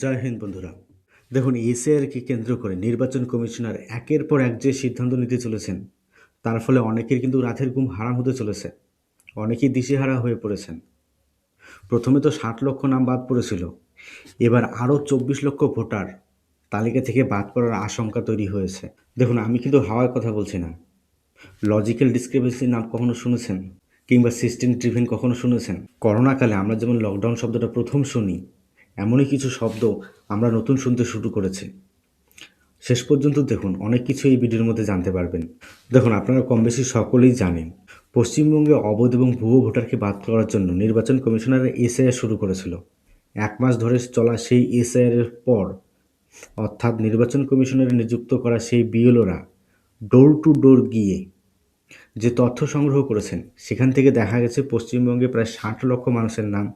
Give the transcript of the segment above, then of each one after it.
জয় হিন্দ, বন্ধুরা। দেখুন এসআইআরকে কেন্দ্র করে নির্বাচন কমিশনার একের পর এক যে সিদ্ধান্ত নিতে চলেছেন, তার ফলে অনেকের কিন্তু রাতের ঘুম হারাম হতে চলেছে। অনেকেই দিশেহারা হয়ে পড়েছেন। প্রথমে তো ষাট লক্ষ নাম বাদ পড়েছিল। এবার আরও চব্বিশ লক্ষ ভোটার তালিকা থেকে বাদ পড়ার আশঙ্কা তৈরি হয়েছে। দেখুন, আমি কিন্তু হাওয়ার কথা বলছি না। লজিক্যাল ডিসক্রিপেন্সির নাম কখনো শুনেছেন? কিংবা সিস্টেম ড্রিভেন কখনো শুনেছেন? করোনাকালে আমরা যেমন লকডাউন শব্দটা প্রথম শুনি এমনই কিছু শব্দ আমরা নতুন শুনতে শুরু করেছি। শেষ পর্যন্ত দেখুন, অনেক কিছু এই ভিডিওর মধ্যে জানতে পারবেন। দেখুন, আপনারা কম বেশি সকলেই জানেন, পশ্চিমবঙ্গে অবৈধ এবং ভুয়ো ভোটারকে বাদ করার জন্য নির্বাচন কমিশনার এসআইআর শুরু করেছিল। এক মাস ধরে চলা সেই এসআইআরের পর, অর্থাৎ নির্বাচন কমিশনের নিযুক্ত করা সেই বিএলওরা ডোর টু ডোর গিয়ে যে তথ্য সংগ্রহ করেছেন, সেখান থেকে দেখা গেছে পশ্চিমবঙ্গে প্রায় ষাট লক্ষ মানুষের নাম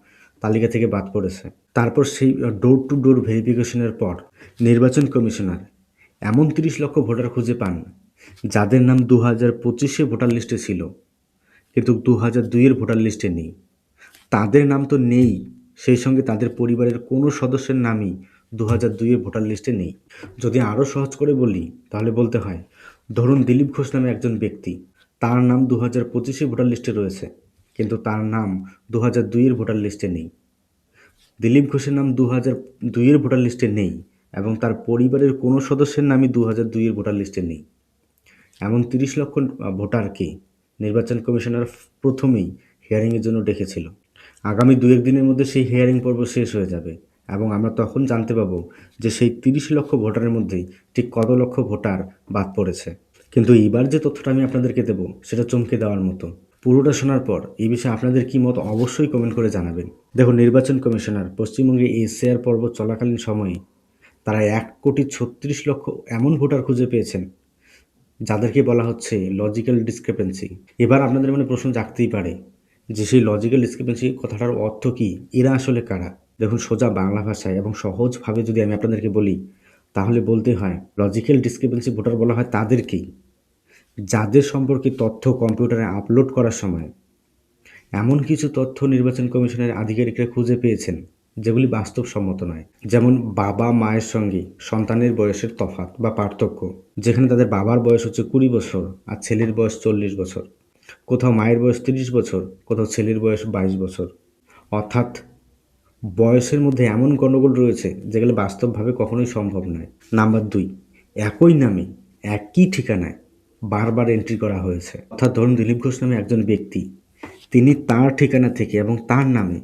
তালিকা থেকে বাদ পড়েছে। তারপর সেই ডোর টু ডোর ভেরিফিকেশনের পর নির্বাচন কমিশনার এমন তিরিশ লক্ষ ভোটার খুঁজে পান, যাদের নাম দু হাজার পঁচিশে ভোটার লিস্টে ছিল, কিন্তু দু হাজার দুইয়ের ভোটার লিস্টে নেই। তাদের নাম তো নেই, সেই সঙ্গে তাদের পরিবারের কোনো সদস্যের নামই দু হাজার দুইয়ের ভোটার লিস্টে নেই। যদি আরও সহজ করে বলি, তাহলে বলতে হয়, ধরুন দিলীপ ঘোষ নামে একজন ব্যক্তি, তার নাম দু হাজার পঁচিশে ভোটার লিস্টে রয়েছে। কিন্তু তার নাম দু হাজার দুইয়ের ভোটার লিস্টে নেই। দিলীপ ঘোষের নাম দু হাজার দুইয়ের ভোটার লিস্টে নেই এবং তার পরিবারের কোনো সদস্যের নামই দু হাজার দুইয়ের ভোটার লিস্টে নেই। এমন তিরিশ লক্ষ ভোটারকে নির্বাচন কমিশনার প্রথমেই হিয়ারিংয়ের জন্য ডেকেছিল। আগামী দু এক দিনের মধ্যে সেই হিয়ারিং পর্ব শেষ হয়ে যাবে এবং আমরা তখন জানতে পাবো যে সেই তিরিশ লক্ষ ভোটারের মধ্যেই ঠিক কত লক্ষ ভোটার বাদ পড়েছে। কিন্তু এইবার যে তথ্যটা আমি আপনাদেরকে দেবো, সেটা চমকে দেওয়ার মতো। পুরোটা শোনার পর এই বিষয়ে আপনাদের কী মত অবশ্যই কমেন্ট করে জানাবেন। দেখুন, নির্বাচন কমিশনার, পশ্চিমবঙ্গে এসএআর পর্ব চলাকালীন সময়ে তারা এক কোটি ছত্রিশ লক্ষ এমন ভোটার খুঁজে পেয়েছেন, যাদেরকে বলা হচ্ছে লজিক্যাল ডিসক্রিপেন্সি এবার আপনাদের মনে প্রশ্ন জাগতেই পারে যে সেই লজিক্যাল ডিসক্রিপেন্সি কথাটার অর্থ কী? এরা আসলে কারা? দেখুন, সোজা বাংলা ভাষায় এবং সহজভাবে যদি আমি আপনাদেরকে বলি, তাহলে বলতে হয় লজিক্যাল ডিসক্রিপেন্সি ভোটার বলা হয় তাদেরকেই। যাদের সম্পর্কে তথ্য কম্পিউটারে আপলোড করার সময় এমন কিছু তথ্য নির্বাচন কমিশনের আধিকারিকরা খুঁজে পেয়েছেন, যেগুলি বাস্তবসম্মত নয়। যেমন বাবা মায়ের সঙ্গে সন্তানের বয়সের তফাৎ বা পার্থক্য, যেখানে তাদের বাবার বয়স হচ্ছে কুড়ি বছর আর ছেলের বয়স চল্লিশ বছর। কোথাও মায়ের বয়স তিরিশ বছর, কোথাও ছেলের বয়স বাইশ বছর। অর্থাৎ বয়সের মধ্যে এমন গণ্ডগোল রয়েছে, যেগুলো বাস্তবভাবে কখনোই সম্ভব নয়। নাম্বার দুই, একই নামে, একই ঠিকানায় বারবার এন্ট্রি করা হয়েছে। অর্থাৎ ধরুন দিলীপ ঘোষ নামে একজন ব্যক্তি, তিনি তার ঠিকানা থেকে এবং তার নামে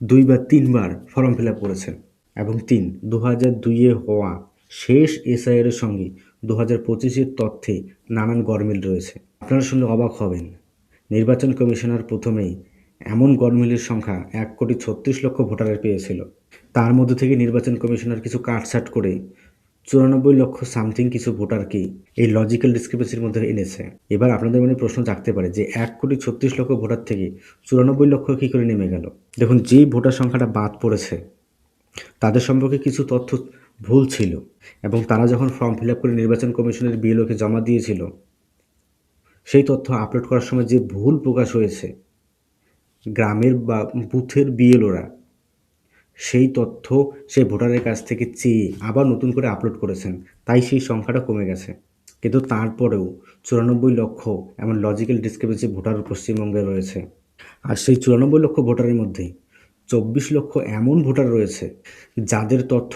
দুই বা তিনবার ফর্ম ফিল আপ করেছেন। এবং তিন দু হাজার দুইয়ে হওয়া শেষ এসআইআরের সঙ্গে দু হাজার পঁচিশের তথ্যে নানান গরমিল রয়েছে। আপনারা শুনলে অবাক হবেন, নির্বাচন কমিশনার প্রথমেই এমন গরমিলের সংখ্যা এক কোটি ছত্রিশ লক্ষ ভোটারের পেয়েছিল। তার মধ্যে থেকে নির্বাচন কমিশনার কিছু কাটছাট করে চুরানব্বই লক্ষ সামথিং কিছু ভোটারকে এই লজিক্যাল ডিসক্রিপেন্সির মধ্যে এনেছে। এবার আপনাদের মনে প্রশ্ন জাগতে পারে যে এক কোটি ছত্রিশ লক্ষ ভোটার থেকে চুরানব্বই লক্ষ কী করে নেমে গেল? দেখুন, যেই ভোটার সংখ্যাটা বাদ পড়েছে, তাদের সম্পর্কে কিছু তথ্য ভুল ছিল এবং তারা যখন ফর্ম ফিল করে নির্বাচন কমিশনের বিএলওকে জমা দিয়েছিল, সেই তথ্য আপলোড করার সময় যে ভুল প্রকাশ হয়েছে, গ্রামের বা বুথের বিএলওরা সেই তথ্য সেই ভোটারের কাছ থেকে চেয়ে আবার নতুন করে আপলোড করেছেন। তাই সেই সংখ্যাটা কমে গেছে। কিন্তু তারপরেও চুরানব্বই লক্ষ এমন লজিক্যাল ডিসক্রিপেন্সি ভোটার পশ্চিমবঙ্গে রয়েছে। আর সেই চুরানব্বই লক্ষ ভোটারের মধ্যে চব্বিশ লক্ষ এমন ভোটার রয়েছে যাদের তথ্য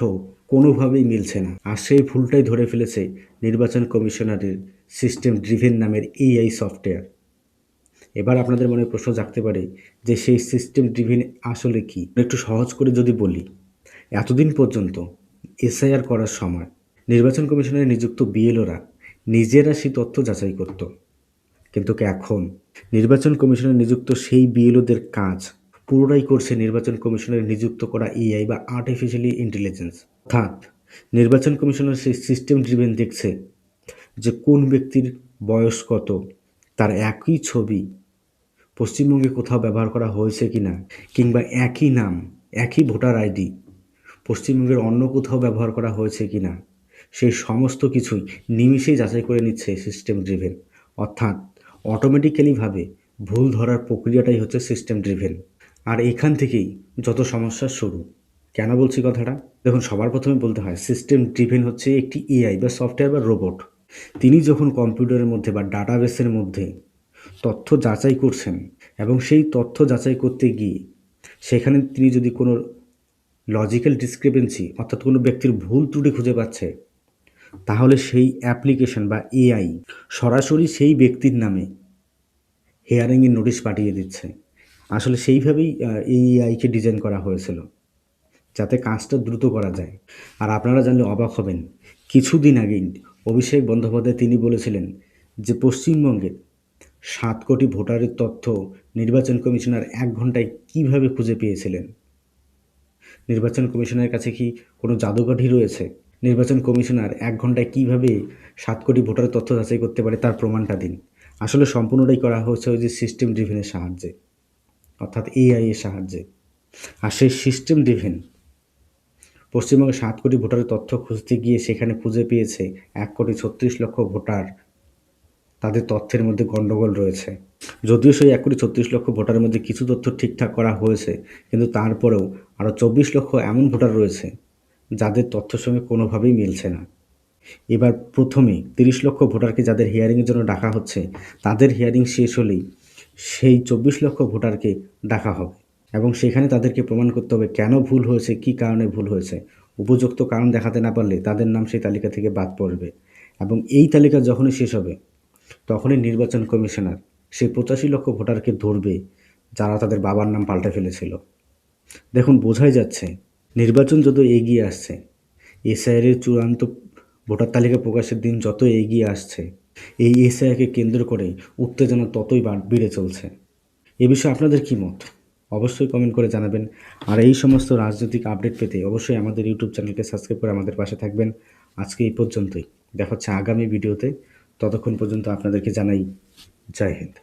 কোনোভাবেই মিলছে না। আর সেই ভুলটাই ধরে ফেলেছে নির্বাচন কমিশনারের সিস্টেম ড্রিভেন নামের এআই সফটওয়্যার এবার আপনাদের মনে প্রশ্ন জাগতে পারে যে সেই সিস্টেম ড্রিভেন আসলে কি? একটু সহজ করে যদি বলি, এতদিন পর্যন্ত এসআইআর করার সময় নির্বাচন কমিশনের নিযুক্ত বিএলওরা নিজেরা সেই তথ্য যাচাই করত। কিন্তু এখন নির্বাচন কমিশনের নিযুক্ত সেই বিএলওদের কাজ পুরোটাই করছে নির্বাচন কমিশনের নিযুক্ত করা এআই বা আর্টিফিশিয়ালি ইন্টেলিজেন্স অর্থাৎ নির্বাচন কমিশনের সেই সিস্টেম ড্রিভেন দেখছে যে কোন ব্যক্তির বয়স কত, তার একই ছবি পশ্চিমবঙ্গে কোথাও ব্যবহার করা হয়েছে কি না কিংবা একই নাম, একই ভোটার আইডি পশ্চিমবঙ্গের অন্য কোথাও ব্যবহার করা হয়েছে কি না সেই সমস্ত কিছুই নিমিষেই যাচাই করে নিচ্ছে সিস্টেম ড্রিভেন অর্থাৎ অটোমেটিক্যালিভাবে ভুল ধরার প্রক্রিয়াটাই হচ্ছে সিস্টেম ড্রিভেন আর এখান থেকেই যত সমস্যার শুরু। কেন বলছি কথাটা? দেখুন, সবার প্রথমে বলতে হয় সিস্টেম ড্রিভেন হচ্ছে একটি এআই বা সফটওয়্যার বা রোবট তিনি যখন কম্পিউটারের মধ্যে বা ডাটাবেসের মধ্যে তথ্য যাচাই করছেন এবং সেই তথ্য যাচাই করতে গিয়ে সেখানে তিনি যদি কোনো লজিক্যাল ডিসক্রিপেন্সি অর্থাৎ কোনো ব্যক্তির ভুল ত্রুটি খুঁজে পাচ্ছে, তাহলে সেই অ্যাপ্লিকেশন বা এআই সরাসরি সেই ব্যক্তির নামে হেয়ারিংয়ের নোটিশ পাঠিয়ে দিচ্ছে। আসলে সেইভাবেই এই এআইকে ডিজাইন করা হয়েছিল, যাতে কাজটা দ্রুত করা যায়। আর আপনারা জানলে অবাক হবেন, কিছুদিন আগেই অভিষেক বন্দ্যোপাধ্যায় তিনি বলেছিলেন যে পশ্চিমবঙ্গের সাত কোটি ভোটারের তথ্য নির্বাচন কমিশনার এক ঘন্টায় কীভাবে খুঁজে পেয়েছিলেন? নির্বাচন কমিশনের কাছে কি কোনো জাদুকাঠি রয়েছে? নির্বাচন কমিশনার এক ঘন্টায় কীভাবে সাত কোটি ভোটারের তথ্য যাচাই করতে পারে তার প্রমাণটা দিন। আসলে সম্পূর্ণটাই করা হয়েছে ওই যে সিস্টেম ড্রিভেনের সাহায্যে, অর্থাৎ এআই এর সাহায্যে। আর সেই সিস্টেম ড্রিভেন পশ্চিমবঙ্গে সাত কোটি ভোটারের তথ্য খুঁজতে গিয়ে সেখানে খুঁজে পেয়েছে এক কোটি ছত্রিশ লক্ষ ভোটার তাদের তথ্যের মধ্যে গণ্ডগোল রয়েছে। যদিও সেই এক কোটি ছত্রিশ লক্ষ ভোটারের মধ্যে কিছু তথ্য ঠিকঠাক করা হয়েছে, কিন্তু তারপরেও আরও চব্বিশ লক্ষ এমন ভোটার রয়েছে যাদের তথ্যের সঙ্গে কোনোভাবেই মিলছে না। এবার প্রথমে তিরিশ লক্ষ ভোটারকে যাদের হিয়ারিংয়ের জন্য ডাকা হচ্ছে, তাদের হিয়ারিং শেষ হলেই সেই চব্বিশ লক্ষ ভোটারকে ডাকা হবে এবং সেখানে তাদেরকে প্রমাণ করতে হবে কেন ভুল হয়েছে, কী কারণে ভুল হয়েছে। উপযুক্ত কারণ দেখাতে না পারলে তাদের নাম সেই তালিকা থেকে বাদ পড়বে এবং এই তালিকা যখনই শেষ হবে তখনই নির্বাচন কমিশনার সেই পঁচাশি লক্ষ ভোটারকে ধরবে যারা তাদের বাবার নাম পাল্টে ফেলেছিল। দেখুন, বোঝাই যাচ্ছে নির্বাচন যত এগিয়ে আসছে এসআইয়ের চূড়ান্ত ভোটার তালিকা প্রকাশের দিন যত এগিয়ে আসছে, এই এসআইকে কেন্দ্র করে উত্তেজনা ততই বেড়ে চলছে। এ বিষয়ে আপনাদের কী মত? অবশ্যই কমেন্ট করে জানাবেন। আর এই সমস্ত রাজনৈতিক আপডেট পেতে অবশ্যই আমাদের ইউটিউব চ্যানেলকে সাবস্ক্রাইব করে আমাদের পাশে থাকবেন। আজকে এই পর্যন্তই। দেখা হচ্ছে আগামী ভিডিওতে। ততক্ষণ পর্যন্ত আপনাদেরকে জানাই জয় হিন্দ।